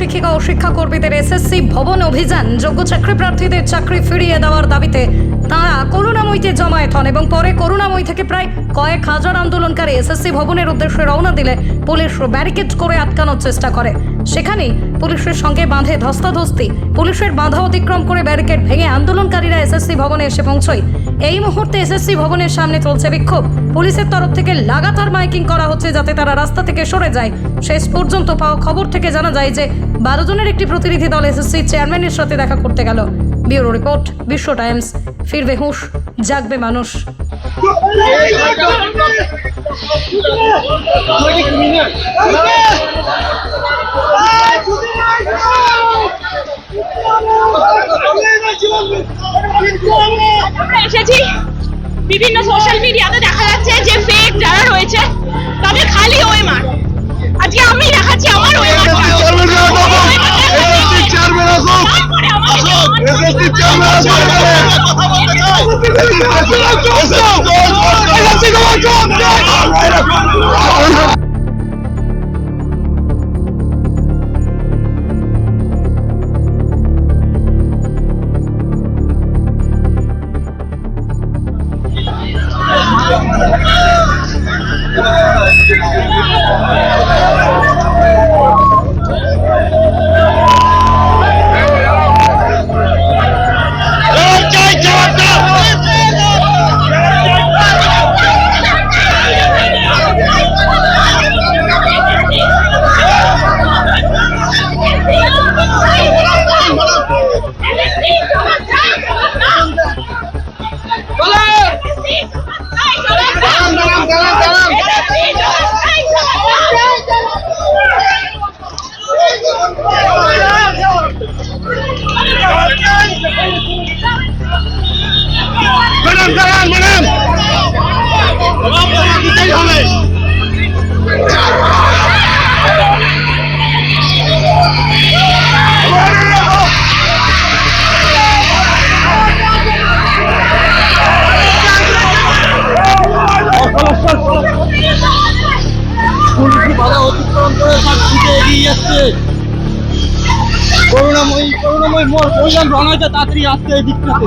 শিক্ষিকা ও শিক্ষাকর্মীদের এসএসসি ভবন অভিযান যোগ্য চাকরি প্রার্থীদের চাকরি ফিরিয়ে দেওয়ার দাবিতে করুণাময়ীতে জমায়েত হন এবং পরে করুণাময়ী থেকে প্রায় কয়েক হাজার আন্দোলনকারী এসএসসি ভবনের উদ্দেশ্যে রওনা দিলে পুলিশ ব্যারিকেড করে আটকানোর চেষ্টা করে। সেখানেই পুলিশের সঙ্গে বাঁধে ধস্তাধস্তি। পুলিশের বাধা অতিক্রম করে ব্যারিকেড ভেঙে আন্দোলনকারীরা এসএসসি ভবনে এসে পৌঁছয়। এই মুহূর্তে এসএসসি ভবনের সামনে চলছে বিক্ষোভ। পুলিশের তরফ থেকে লাগাতার মাইকিং করা হচ্ছে যাতে তারা রাস্তা থেকে সরে যায়। শেষ পর্যন্ত পাওয়া খবর থেকে জানা যায় যে বারো জনের একটি প্রতিনিধি দল এসএসসি চেয়ারম্যানের সাথে দেখা করতে গেল। Bureau report Biswa times. ফিরবে হুঁশ। জাগবে মানুষ। আমরা এসেছি বিভিন্ন সোশ্যাল মিডিয়াতে দেখা যাচ্ছে যে ফেক যারা রয়েছে তাদের খালি ওএমআর আজকে আমি দেখাচ্ছি আমার ওএমআর দাঁড়ান ম্যাডাম দিতেই করুণাময়ী করুণাময়ী মোর প্রয়োজন রঙাইতে তাড়াতাড়ি আসতে এই দিকটাতে।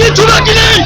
কিছু বাকি নেই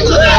Yeah.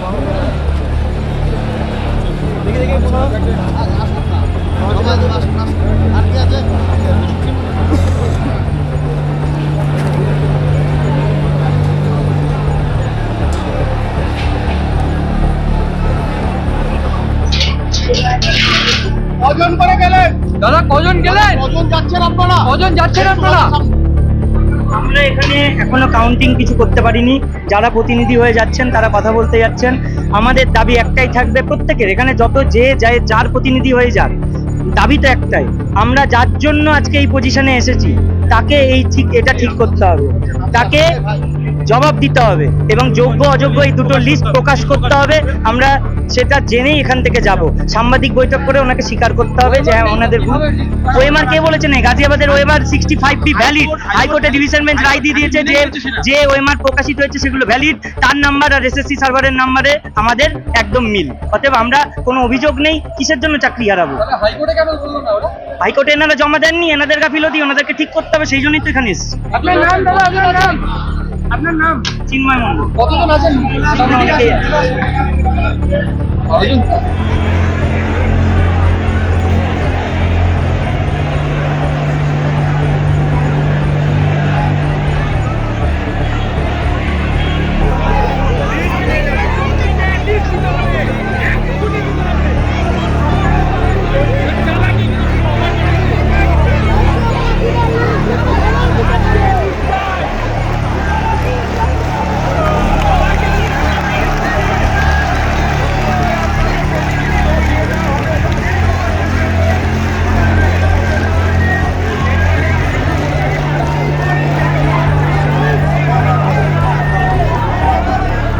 কজন করে গেলেন? দাদা কজন গেলেন? কজন যাচ্ছেন আপনারা? কজন যাচ্ছেন আপনারা? আমরা এখানে এখনও কাউন্টিং কিছু করতে পারিনি। যারা প্রতিনিধি হয়ে যাচ্ছেন, তারা কথা বলতে যাচ্ছেন। আমাদের দাবি একটাই থাকবে প্রত্যেকের। এখানে যত যে যায়, যার প্রতিনিধি হয়ে যাক, দাবি তো একটাই। আমরা যার জন্য আজকে এই পজিশনে এসেছি, তাকে এই ঠিক, এটা ঠিক করতে হবে। তাকে জবাব দিতে হবে এবং যোগ্য অযোগ্য এই দুটো লিস্ট প্রকাশ করতে হবে। আমরা সেটা জেনেই এখান থেকে যাব। সাংবাদিক বৈঠক করে ওনাকে স্বীকার করতে হবে যে হ্যাঁ ওনাদের ওএমআর কে বলেছেন? গাজিয়াবাদের OMR sixty five B valid হাইকোর্টে ডিভিশন বেঞ্চ রায় দিয়ে দিয়েছে যে যে ওএমআর প্রকাশিত হয়েছে সেগুলো ভ্যালিড তার নাম্বার আর এসএসসি সার্ভারের নাম্বারে আমাদের একদম মিল। অতএব আমরা কোনো অভিযোগ নেই কিসের জন্য চাকরি হারাবো? হাইকোর্টে এনারা জমা দেননি এনাদের গাফিলতি ওনাদেরকে ঠিক করতে হবে সেই জন্যই তো এখানে এসেছি। আপনার নাম? চিন্ময় মন্ডল কতজন আছেন? কতজন